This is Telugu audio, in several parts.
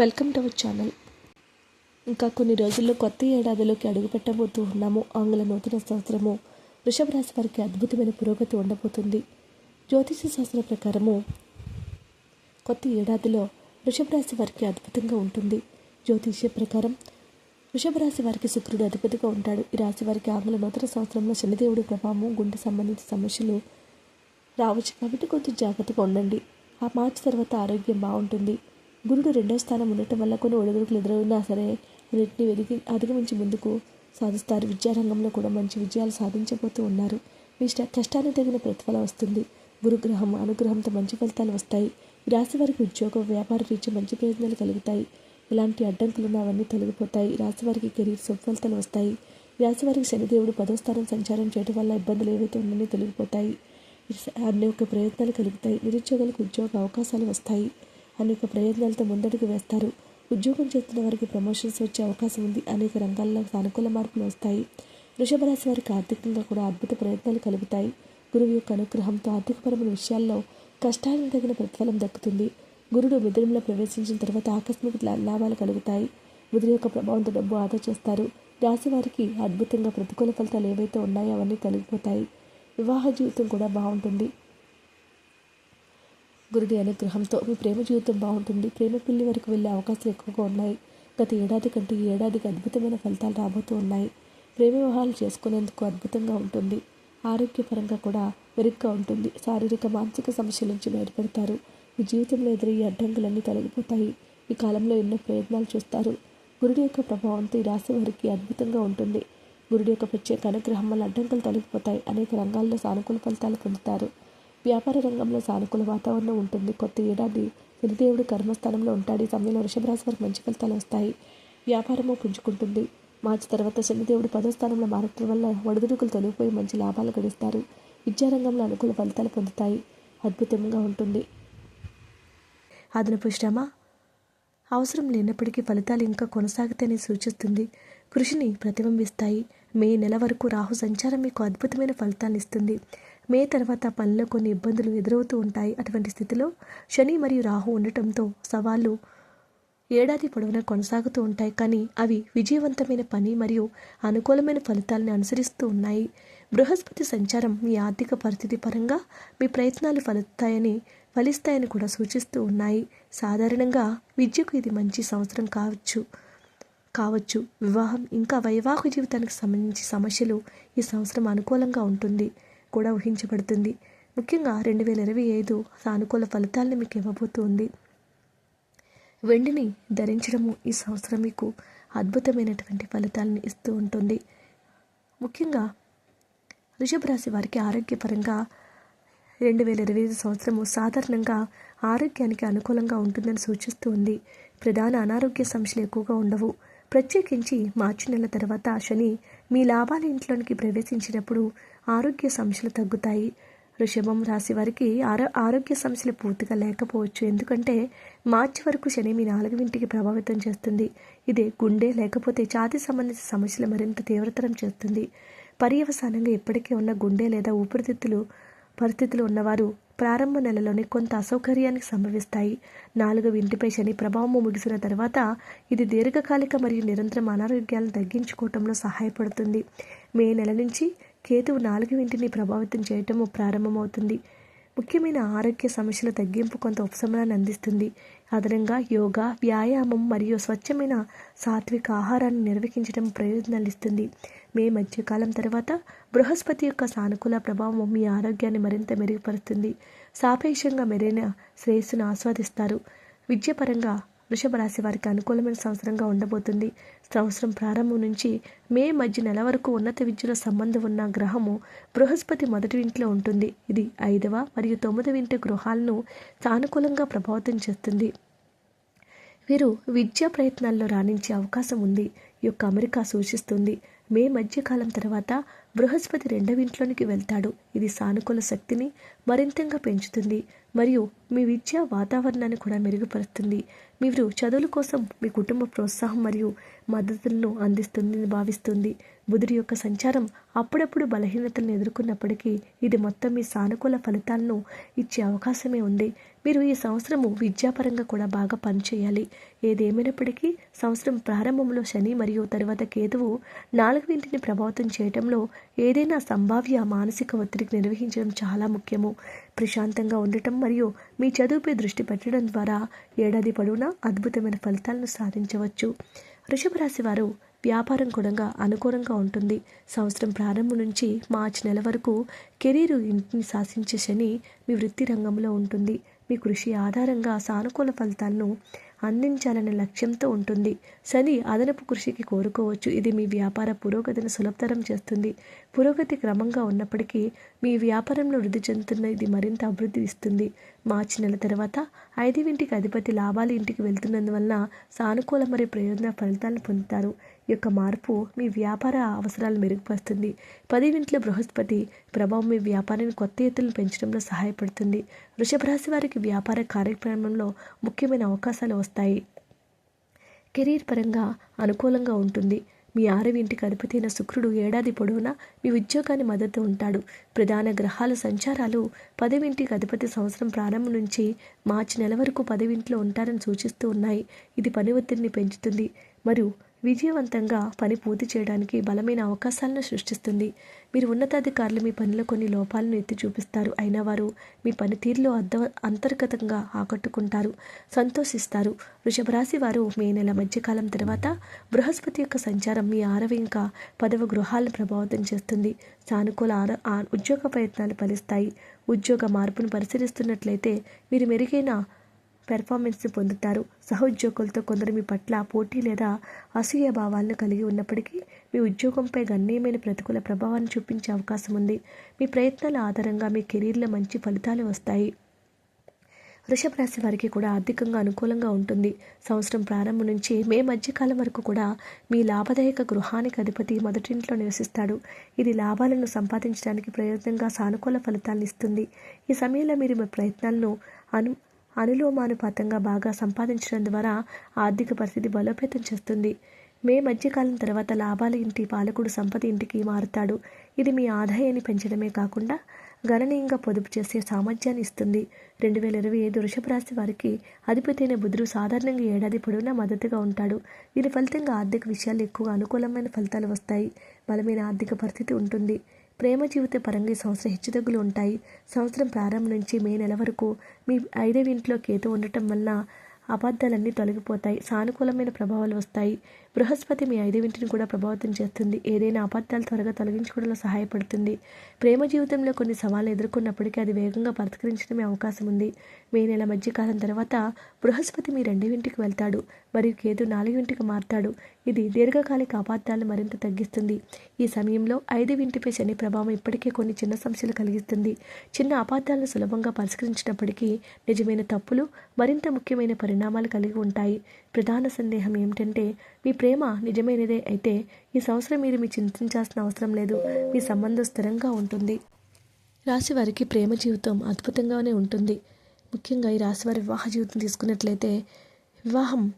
Welcome to our channel. ఇంకా కొన్ని రోజుల్లో కొత్త ఏడాదిలోకి అడుగుపెట్టబోతూ ఉన్నాము ఆంగ్ల నూతన సంవత్సరము వృషభ రాశి వారికి అద్భుతమైన పురోగతి ఉండబోతుంది. జ్యోతిష శాస్త్రం ప్రకారము కొత్త ఏడాదిలో వృషభ రాశి వారికి అద్భుతంగా ఉంటుంది. జ్యోతిష్య ప్రకారం వృషభ రాశి వారికి శుక్రుడు అధిపతిగా ఉంటాడు. ఈ రాశి వారికి ఆంగ్ల నూతన సంవత్సరంలో శనిదేవుడి ప్రభావం గుండె సంబంధిత సమస్యలు రావచ్చు. కాబట్టి కొంచెం జాగ్రత్తగా ఉండండి. ఆ మార్చి తర్వాత ఆరోగ్యం బాగుంటుంది. గురుడు రెండో స్థానం ఉండటం వల్ల కొన్ని ఒడిదుడుకులు ఎదురైనా సరే వీటిని వెదిగి అధిగమించి ముందుకు సాధిస్తారు. విద్యారంగంలో కూడా మంచి విజయాలు సాధించబోతూ ఉన్నారు. మీ కష్టానికి తగిన ప్రతిఫలం వస్తుంది. గురుగ్రహం అనుగ్రహంతో మంచి ఫలితాలు వస్తాయి. ఈ రాశి వారికి ఉద్యోగం వ్యాపార రీత్యా మంచి ప్రయోజనాలు కలుగుతాయి. ఇలాంటి అడ్డంకులు అవన్నీ తొలగిపోతాయి. రాశి వారికి కెరీర్ సుఫలితాలు వస్తాయి. రాశి వారికి శనిదేవుడు పదో స్థానం సంచారం చేయడం వల్ల ఇబ్బందులు ఏవైతే ఉన్నాయో తొలగిపోతాయి. యొక్క ప్రయత్నాలు కలుగుతాయి. నిరుద్యోగులకు ఉద్యోగ అవకాశాలు వస్తాయి. అనేక ప్రయత్నాలతో ముందడుగు వేస్తారు. ఉద్యోగం చేస్తున్న వారికి ప్రమోషన్స్ వచ్చే అవకాశం ఉంది. అనేక రంగాల్లో సానుకూల మార్పులు వస్తాయి. వృషభ రాశి వారికి ఆర్థికంగా కూడా అద్భుత ప్రయత్నాలు కలుగుతాయి. గురువు యొక్క అనుగ్రహంతో ఆర్థికపరమైన విషయాల్లో కష్టానికి తగిన ప్రతిఫలం దక్కుతుంది. గురుడు మిథునంలో ప్రవేశించిన తర్వాత ఆకస్మిక లాభాలు కలుగుతాయి. బుధుడు యొక్క ప్రభావంతో డబ్బు ఆదా చేస్తారు. రాశి వారికి అద్భుతంగా ప్రతికూల ఫలితాలు ఏవైతే ఉన్నాయో అవన్నీ కలిగిపోతాయి. వివాహ జీవితం కూడా బాగుంటుంది. గురుడి అనుగ్రహంతో మీ ప్రేమ జీవితం బాగుంటుంది. ప్రేమ పెళ్ళి వరకు వెళ్ళే అవకాశాలు ఎక్కువగా ఉన్నాయి. గత ఏడాది కంటే ఈ ఏడాదికి అద్భుతమైన ఫలితాలు రాబోతూ ఉన్నాయి. ప్రేమ వివాహాలు చేసుకునేందుకు అద్భుతంగా ఉంటుంది. ఆరోగ్యపరంగా కూడా మెరుగ్గా ఉంటుంది. శారీరక మానసిక సమస్యల నుంచి బయటపడతారు. మీ జీవితంలో ఎదురయ్యే అడ్డంకులన్నీ తొలగిపోతాయి. ఈ కాలంలో ఎన్నో ప్రయత్నాలు చూస్తారు. గురుడి యొక్క ప్రభావంతో ఈ రాశి వారికి అద్భుతంగా ఉంటుంది. గురుడి యొక్క ప్రత్యేక అనుగ్రహం వల్ల అడ్డంకులు తొలగిపోతాయి. అనేక రంగాల్లో సానుకూల ఫలితాలు పొందుతారు. వ్యాపార రంగంలో సానుకూల వాతావరణం ఉంటుంది. కొత్త ఏడాది శనిదేవుడు కర్మస్థానంలో ఉంటాడు. ఈ సమయంలో వృషభరాశి వారికి మంచి ఫలితాలు వస్తాయి. వ్యాపారము పుంజుకుంటుంది. మార్చి తర్వాత శనిదేవుడు పదో స్థానంలో మారటం వల్ల ఒడిదుడుకులు తొలగిపోయి మంచి లాభాలు గడిస్తారు. విద్యారంగంలో అనుకూల ఫలితాలు పొందుతాయి. అద్భుతంగా ఉంటుంది. అదనపు శ్రమ అవసరం లేనప్పటికీ ఫలితాలు ఇంకా కొనసాగితేనే సూచిస్తుంది. కృషిని ప్రతిబింబిస్తాయి. మే నెల వరకు రాహు సంచారం మీకు అద్భుతమైన ఫలితాలు ఇస్తుంది. మే తర్వాత పనిలో కొన్ని ఇబ్బందులు ఎదురవుతూ ఉంటాయి. అటువంటి స్థితిలో శని మరియు రాహు ఉండటంతో సవాళ్ళు ఏడాది పొడవునా కొనసాగుతూ ఉంటాయి. కానీ అవి విజయవంతమైన పని మరియు అనుకూలమైన ఫలితాలను అనుసరిస్తూ ఉన్నాయి. బృహస్పతి సంచారం మీ ఆర్థిక పరిస్థితి పరంగా మీ ప్రయత్నాలు ఫలిస్తాయని ఫలిస్తాయని కూడా సూచిస్తూ ఉన్నాయి. సాధారణంగా విద్యకు ఇది మంచి సంవత్సరం కావచ్చు. కావచ్చు. వివాహం ఇంకా వైవాహిక జీవితానికి సంబంధించి సమస్యలు ఈ సంవత్సరం అనుకూలంగా ఉంటుంది. కూడా ఊహించబడుతుంది. ముఖ్యంగా రెండు వేల ఇరవై ఐదు సానుకూల ఫలితాలను మీకు ఇవ్వబోతుంది. వెండిని ధరించడము ఈ సంవత్సరం మీకు అద్భుతమైనటువంటి ఫలితాలను ఇస్తూ ఉంటుంది. ముఖ్యంగా వృషభ రాశి వారికి ఆరోగ్యపరంగా రెండు వేల ఇరవై ఐదు సంవత్సరము సాధారణంగా ఆరోగ్యానికి అనుకూలంగా ఉంటుందని సూచిస్తూ ఉంది. ప్రధాన అనారోగ్య సమస్యలు ఎక్కువగా ఉండవు. ప్రత్యేకించి మార్చి నెల తర్వాత శని మీ లాభాల ఇంట్లోనికి ప్రవేశించినప్పుడు ఆరోగ్య సమస్యలు తగ్గుతాయి. వృషభం రాశి వారికి ఆరో ఆరోగ్య సమస్యలు పూర్తిగా లేకపోవచ్చు. ఎందుకంటే మార్చి వరకు శని మీ నాలుగువింటికి ప్రభావితం చేస్తుంది. ఇది గుండె లేకపోతే ఛాతి సంబంధిత సమస్యలు మరింత తీవ్రతరం చేస్తుంది. పర్యవసానంగా ఇప్పటికే ఉన్న గుండె లేదా ఊపిరితిత్తులు పరిస్థితులు ఉన్నవారు ప్రారంభ నెలలోనే కొంత అసౌకర్యానికి సంభవిస్తాయి. నాలుగవ ఇంటిపై శని ప్రభావము ముగిసిన తర్వాత ఇది దీర్ఘకాలిక మరియు నిరంతరం అనారోగ్యాలను తగ్గించుకోవటంలో సహాయపడుతుంది. మే నెల నుంచి కేతువు నాలుగవ ఇంటిని ప్రభావితం చేయటము ప్రారంభమవుతుంది. ముఖ్యమైన ఆరోగ్య సమస్యల తగ్గింపు కొంత ఉపశమనాన్ని అందిస్తుంది. అదనంగా యోగా వ్యాయామం మరియు స్వచ్ఛమైన సాత్విక ఆహారాన్ని నిర్వహించడం ప్రయోజనాలు ఇస్తుంది మే మధ్యకాలం తర్వాత బృహస్పతి యొక్క సానుకూల ప్రభావం మీ ఆరోగ్యాన్ని మరింత మెరుగుపరుస్తుంది. సాపేక్షంగా మెరైన శ్రేయస్సును ఆస్వాదిస్తారు. విద్యపరంగా వృషభ రాశి వారికి అనుకూలమైన సంవత్సరంగా ఉండబోతుంది. సంవత్సరం ప్రారంభం నుంచి మే మధ్య నెల వరకు ఉన్నత విద్యలో సంబంధం ఉన్న గ్రహము బృహస్పతి మొదటి ఇంట్లో ఉంటుంది. ఇది ఐదవ మరియు తొమ్మిదవ ఇంటి గృహాలను సానుకూలంగా ప్రభావితం చేస్తుంది. వీరు విద్యా ప్రయత్నాల్లో రాణించే అవకాశం ఉంది. ఈ యొక్క అమెరికా సూచిస్తుంది. మే మధ్యకాలం తర్వాత బృహస్పతి రెండవ ఇంట్లోనికి వెళ్తాడు. ఇది సానుకూల శక్తిని మరింతంగా పెంచుతుంది. మరియు మీ విద్యా వాతావరణాన్ని కూడా మెరుగుపరుస్తుంది. మీరు చదువుల కోసం మీ కుటుంబ ప్రోత్సాహం మరియు మద్దతులను అందిస్తుందని భావిస్తుంది. బుధుడి యొక్క సంచారం అప్పుడప్పుడు బలహీనతలను ఎదుర్కొన్నప్పటికీ ఇది మొత్తం మీ సానుకూల ఫలితాలను ఇచ్చే అవకాశమే ఉంది. మీరు ఈ సంవత్సరము విద్యాపరంగా కూడా బాగా పనిచేయాలి. ఏదేమైనప్పటికీ సంవత్సరం ప్రారంభంలో శని మరియు తరువాత కేతువు నాలుగవింటిని ప్రభావితం చేయటంలో ఏదైనా సంభావ్య మానసిక ఒత్తిడికి నిర్వహించడం చాలా ముఖ్యము. ప్రశాంతంగా ఉండటం మరియు మీ చదువుపై దృష్టి పెట్టడం ద్వారా ఏడాది పొడవునా అద్భుతమైన ఫలితాలను సాధించవచ్చు. వృషభ రాశి వారు వ్యాపారం కూడా అనుకూలంగా ఉంటుంది. సంవత్సరం ప్రారంభం నుంచి మార్చి నెల వరకు కెరీరు ఇంటిని శాసించే శని మీ వృత్తి రంగంలో ఉంటుంది. మీ కృషి ఆధారంగా సానుకూల ఫలితాలను అందించాలనే లక్ష్యంతో ఉంటుంది. శని అదనపు కృషికి కోరుకోవచ్చు. ఇది మీ వ్యాపార పురోగతిని సులభతరం చేస్తుంది. పురోగతి క్రమంగా ఉన్నప్పటికీ మీ వ్యాపారంలో వృద్ధి చెందుతున్న ఇది మరింత అభివృద్ధి ఇస్తుంది. మార్చి నెల తర్వాత ఐదింటికి అధిపతి లాభాలు ఇంటికి వెళ్తున్నందువలన సానుకూల మరియు ప్రయోజన ఫలితాలను పొందుతారు. ఈ యొక్క మార్పు మీ వ్యాపార అవసరాలు మెరుగుపరుస్తుంది. పదివింట్లో బృహస్పతి ప్రభావం మీ వ్యాపారాన్ని కొత్త ఎత్తులను పెంచడంలో సహాయపడుతుంది. వృషభ రాశి వారికి వ్యాపార కార్యక్రమంలో ముఖ్యమైన అవకాశాలు వస్తాయి. కెరీర్ పరంగా అనుకూలంగా ఉంటుంది. మీ ఆరవ ఇంటికి అధిపతి అయిన శుక్రుడు ఏడాది పొడవునా మీ ఉద్యోగాన్ని మద్దతు ఉంటాడు. ప్రధాన గ్రహాల సంచారాలు పదవింటికి అధిపతి సంవత్సరం ప్రారంభం నుంచి మార్చి నెల వరకు పదవింట్లో ఉంటారని సూచిస్తూ ఉన్నాయి. ఇది పని ఒత్తిడిని పెంచుతుంది. మరియు విజయవంతంగా పని పూర్తి చేయడానికి బలమైన అవకాశాలను సృష్టిస్తుంది. మీరు ఉన్నతాధికారులు మీ పనిలో కొన్ని లోపాలను ఎత్తి చూపిస్తారు. అయినా వారు మీ పనితీరులో అర్ధ అంతర్గతంగా ఆకట్టుకుంటారు సంతోషిస్తారు. వృషభరాశి వారు మే నెల మధ్యకాలం తర్వాత బృహస్పతి యొక్క సంచారం మీ ఆరవ ఇంకా పదవ గృహాలను ప్రభావితం చేస్తుంది. సానుకూల ఆర ఉద్యోగ ప్రయత్నాలు ఫలిస్తాయి. ఉద్యోగ మార్పును పరిశీలిస్తున్నట్లయితే మీరు మెరుగైన పెర్ఫార్మెన్స్ని పొందుతారు. సహోద్యోగులతో కొందరు మీ పట్ల పోటీ లేదా అసూయ భావాలను కలిగి ఉన్నప్పటికీ మీ ఉద్యోగంపై గణనీయమైన ప్రతికూల ప్రభావాన్ని చూపించే అవకాశం ఉంది. మీ ప్రయత్నాల ఆధారంగా మీ కెరీర్లో మంచి ఫలితాలు వస్తాయి. వృషభ రాశి వారికి కూడా ఆర్థికంగా అనుకూలంగా ఉంటుంది. సంవత్సరం ప్రారంభం నుంచి మే మధ్యకాలం వరకు కూడా మీ లాభదాయక గృహానికి అధిపతి మొదటింట్లో నివసిస్తాడు. ఇది లాభాలను సంపాదించడానికి ప్రయోజనంగా సానుకూల ఫలితాలను ఇస్తుంది. ఈ సమయంలో మీరు మీ ప్రయత్నాలను అను అనులోమానుపాతంగా బాగా సంపాదించడం ద్వారా ఆర్థిక పరిస్థితి బలోపేతం చేస్తుంది. మే మధ్యకాలం తర్వాత లాభాల ఇంటి పాలకుడు సంపద ఇంటికి మారుతాడు. ఇది మీ ఆదాయాన్ని పెంచడమే కాకుండా గణనీయంగా పొదుపు చేసే సామర్థ్యాన్ని ఇస్తుంది. రెండు వేల ఇరవై ఐదు వృషభ రాశి వారికి అధిపతి అయిన బుధుడు సాధారణంగా ఏడాది పొడవునా మద్దతుగా ఉంటాడు. దీని ఫలితంగా ఆర్థిక విషయాలు ఎక్కువ అనుకూలమైన ఫలితాలు వస్తాయి. బలమైన ఆర్థిక పరిస్థితి ఉంటుంది. ప్రేమ జీవిత పరంగా ఈ సంవత్సరం హెచ్చుతగ్గులు ఉంటాయి. సంవత్సరం ప్రారంభం నుంచి మే నెల వరకు మీ ఐదవ ఇంట్లో కేతు ఉండటం వలన అబద్ధాలన్నీ తొలగిపోతాయి. సానుకూలమైన ప్రభావాలు వస్తాయి. బృహస్పతి మీ ఐదవింటిని కూడా ప్రభావితం చేస్తుంది. ఏదైనా అపార్థాలు త్వరగా తొలగించుకోవడంలో సహాయపడుతుంది. ప్రేమ జీవితంలో కొన్ని సవాళ్ళు ఎదుర్కొన్నప్పటికీ అది వేగంగా పరిష్కరించడమే అవకాశం ఉంది. మే నెల మధ్యకాలం తర్వాత బృహస్పతి మీ రెండవింటికి వెళ్తాడు. మరియు కేతు నాలుగింటికి మారుతాడు. ఇది దీర్ఘకాలిక అపార్థాలను మరింత తగ్గిస్తుంది. ఈ సమయంలో ఐదవింటిపై శని ప్రభావం ఇప్పటికే కొన్ని చిన్న సమస్యలు కలిగిస్తుంది. చిన్న అపార్థాలను సులభంగా పరిష్కరించినప్పటికీ నిజమైన తప్పులు మరింత ముఖ్యమైన పరిణామాలు కలిగి ఉంటాయి. ప్రధాన సందేహం ఏమిటంటే మీ ప్రేమ నిజమైనదే అయితే ఈ సంవత్సరం మీరు మీ చింతించాల్సిన అవసరం లేదు. మీ సంబంధం స్థిరంగా ఉంటుంది. రాశి వారికి ప్రేమ జీవితం అద్భుతంగానే ఉంటుంది. ముఖ్యంగా ఈ రాశి వారి వివాహ జీవితం తీసుకున్నట్లయితే వివాహం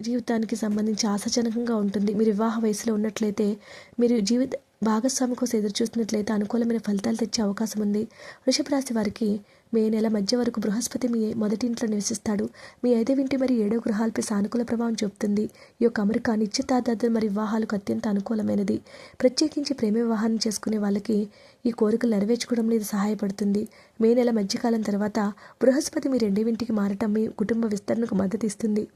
జీవితానికి సంబంధించి ఆశాజనకంగా ఉంటుంది. మీరు వివాహ వయసులో ఉన్నట్లయితే మీరు జీవిత భాగస్వామి కోసం ఎదురు చూస్తున్నట్లయితే అనుకూలమైన ఫలితాలు తెచ్చే అవకాశం ఉంది. వృషభ రాశి వారికి మే నెల మధ్య వరకు బృహస్పతి మీ మొదటి ఇంట్లో నివసిస్తాడు. మీ ఐదవింటి మరి ఏడో గృహాలపై సానుకూల ప్రభావం చూపుతుంది. ఈ యొక్క అమెరికా నిశ్చితార్థాలు మరియు వివాహాలకు అత్యంత అనుకూలమైనది. ప్రత్యేకించి ప్రేమ వివాహాన్ని చేసుకునే వాళ్ళకి ఈ కోరికలు నెరవేర్చుకోవడంలో ఇది సహాయపడుతుంది. మే నెల మధ్యకాలం తర్వాత బృహస్పతి మీ రెండవింటికి మారటం మీ కుటుంబ విస్తరణకు మద్దతు ఇస్తుంది.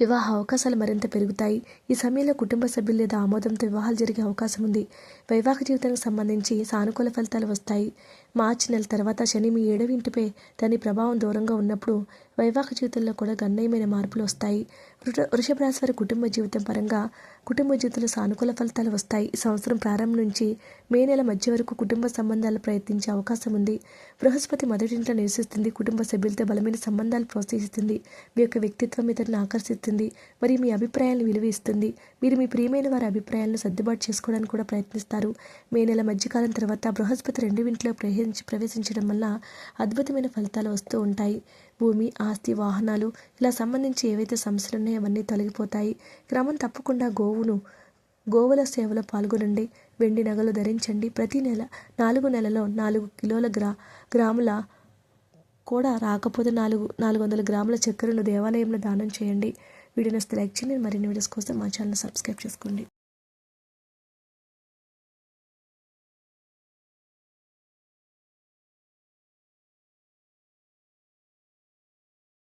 వివాహ అవకాశాలు మరింత పెరుగుతాయి. ఈ సమయంలో కుటుంబ సభ్యులు లేదా ఆమోదంతో వివాహాలు జరిగే అవకాశం ఉంది. వైవాహిక జీవితానికి సంబంధించి సానుకూల ఫలితాలు వస్తాయి. మార్చి నెల తర్వాత శని మీ ఏడవ ఇంటిపై దాని ప్రభావం దూరంగా ఉన్నప్పుడు వైవాహిక జీవితంలో కూడా గణనీయమైన మార్పులు వస్తాయి. వృష వృషభ రాశి వారి కుటుంబ జీవితం పరంగా కుటుంబ జీవితంలో సానుకూల ఫలితాలు వస్తాయి. ఈ సంవత్సరం ప్రారంభం నుంచి మే నెల మధ్య వరకు కుటుంబ సంబంధాలు ప్రయత్నించే అవకాశం ఉంది. బృహస్పతి మొదటింట్లో నివసిస్తుంది. కుటుంబ సభ్యులతో బలమైన సంబంధాలు ప్రోత్సహిస్తుంది. మీ యొక్క వ్యక్తిత్వం ఇతరులను ఆకర్షిస్తుంది. మరియు మీ అభిప్రాయాలను విలువ ఇస్తుంది మీరు మీ ప్రియమైన వారి అభిప్రాయాలను సర్దుబాటు చేసుకోవడానికి కూడా ప్రయత్నిస్తారు. మే నెల మధ్యకాలం తర్వాత బృహస్పతి రెండు ఇంట్లో ప్రవేశించడం వల్ల అద్భుతమైన ఫలితాలు వస్తూ ఉంటాయి. భూమి ఆస్తి వాహనాలు ఇలా సంబంధించి ఏవైతే సమస్యలు ఉన్నాయో అవన్నీ తొలగిపోతాయి. క్రమం తప్పకుండా గోవును గోవుల సేవలో పాల్గొనండి. వెండి నగలు ధరించండి. ప్రతి నెల నాలుగు నెలలో నాలుగు కిలోల గ్రా గ్రాముల కూడా రాకపోతే నాలుగు నాలుగు వందల గ్రాముల చక్కెరను దేవాలయంలో దానం చేయండి. వీడియో లైక్ చేయండి. మరిన్ని వీడియోస్ కోసం మా ఛానల్ సబ్స్క్రైబ్ చేసుకోండి.